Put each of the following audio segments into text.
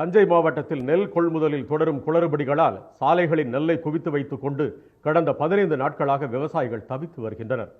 தஞ்சை மாவட்டத்தில் நெல் கொள்முதலில் தொடரும் குளறுபடிகளால் சாலைகளின் நெல்லை குவித்து வைத்துக் கொண்டு கடந்த பதினைந்து நாட்களாக விவசாயிகள் தவித்து வருகின்றனர்.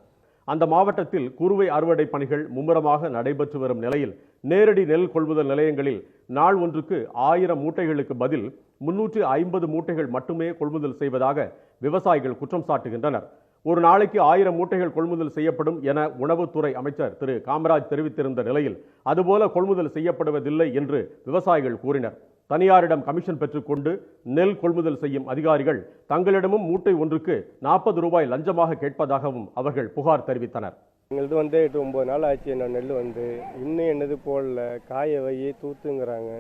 அந்த மாவட்டத்தில் குறுவை அறுவடை பணிகள் மும்முரமாக நடைபெற்று வரும் நிலையில் நேரடி நெல் கொள்முதல் நிலையங்களில் நாள் ஒன்றுக்கு ஆயிரம் மூட்டைகளுக்கு பதில் முன்னூற்று ஐம்பது மூட்டைகள் மட்டுமே கொள்முதல் செய்வதாக விவசாயிகள் குற்றம் சாட்டுகின்றனர். ஒரு நாளைக்கு ஆயிரம் மூட்டைகள் கொள்முதல் செய்யப்படும் என உணவுத்துறை அமைச்சர் திரு. காமராஜ் தெரிவித்திருந்த நிலையில் அதுபோல கொள்முதல் செய்யப்படுவதில்லை என்று விவசாயிகள் கூறினர். தனியாரிடம் கமிஷன் பெற்றுக்கொண்டு நெல் கொள்முதல் செய்யும் அதிகாரிகள் தங்களிடமும் மூட்டை ஒன்றுக்கு நாற்பது ரூபாய் லஞ்சமாக கேட்பதாகவும் அவர்கள் புகார் தெரிவித்தனர். எங்களது வந்து எட்டு ஒம்பது நாள் ஆச்சு என்ன நெல் வந்து இன்னும் என்னது போடல காய வை தூத்துங்கிறாங்க.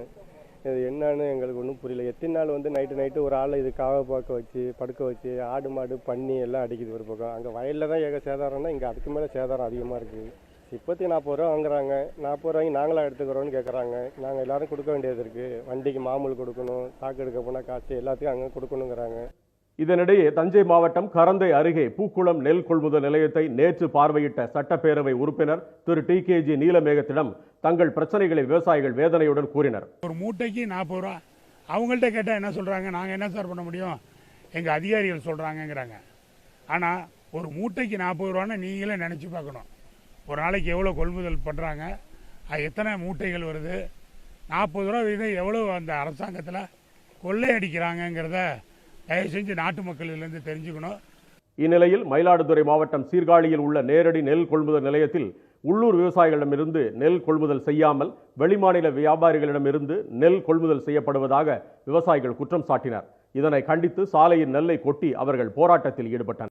இது என்னன்னு எங்களுக்கு ஒன்றும் புரியல. எத்தனை நாள் வந்து நைட்டு நைட்டு ஒரு ஆளை இது காவ பார்க்க வச்சு படுக்க வச்சு ஆடு மாடு பன்னி எல்லாம் அடிக்குது ஒரு பக்கம். அங்கே வயலில் தான் ஏக சேதாரம்னா இங்கே அதுக்கு மேலே சேதாரம் அதிகமாக இருக்குது. இப்போதைக்கு நாற்பது ரூபா வாங்குறாங்க. நாற்பது ரூபாய்க்கு நாங்களாக எடுத்துக்கிறோன்னு கேட்குறாங்க நாங்கள் எல்லாரும் கொடுக்க வேண்டியது இருக்குது வண்டிக்கு மாமூல் கொடுக்கணும் தாக்கு எடுக்க போனால் காசு எல்லாத்தையும் அங்கே கொடுக்கணுங்கிறாங்க. இதனிடையே தஞ்சை மாவட்டம் கரந்தை அருகே பூக்குளம் நெல் கொள்முதல் நிலையத்தை நேற்று பார்வையிட்ட சட்டப்பேரவை உறுப்பினர் திரு. டி. கே. ஜி. நீலமேகத்திடம் தங்கள் பிரச்சனைகளை விவசாயிகள் வேதனையுடன் கூறினர். ஒரு மூட்டைக்கு நாற்பது ரூபா. அவங்கள்ட்ட கேட்டால் என்ன சொல்கிறாங்க நாங்கள் என்ன சார் பண்ண முடியும்? எங்கள் அதிகாரிகள் சொல்கிறாங்கங்கிறாங்க ஆனால் ஒரு மூட்டைக்கு நாற்பது ரூபான்னு நீங்களே நினச்சி பார்க்கணும். ஒரு நாளைக்கு எவ்வளோ கொள்முதல் பண்ணுறாங்க அது எத்தனை மூட்டைகள் வருது? நாற்பது ரூபா வீதம் எவ்வளோ அந்த அரசாங்கத்தில் கொள்ளையடிக்கிறாங்கங்கிறத தயவு செஞ்சு நாட்டு மக்களிலிருந்து தெரிஞ்சுக்கணும். இந்நிலையில் மயிலாடுதுறை மாவட்டம் சீர்காழியில் உள்ள நேரடி நெல் கொள்முதல் நிலையத்தில் உள்ளூர் விவசாயிகளிடமிருந்து நெல் கொள்முதல் செய்யாமல் வெளிமாநில வியாபாரிகளிடமிருந்து நெல் கொள்முதல் செய்யப்படுவதாக விவசாயிகள் குற்றம் சாட்டினர். இதனை கண்டித்து சாலையின் நெல்லை கொட்டி அவர்கள் போராட்டத்தில் ஈடுபட்டனர்.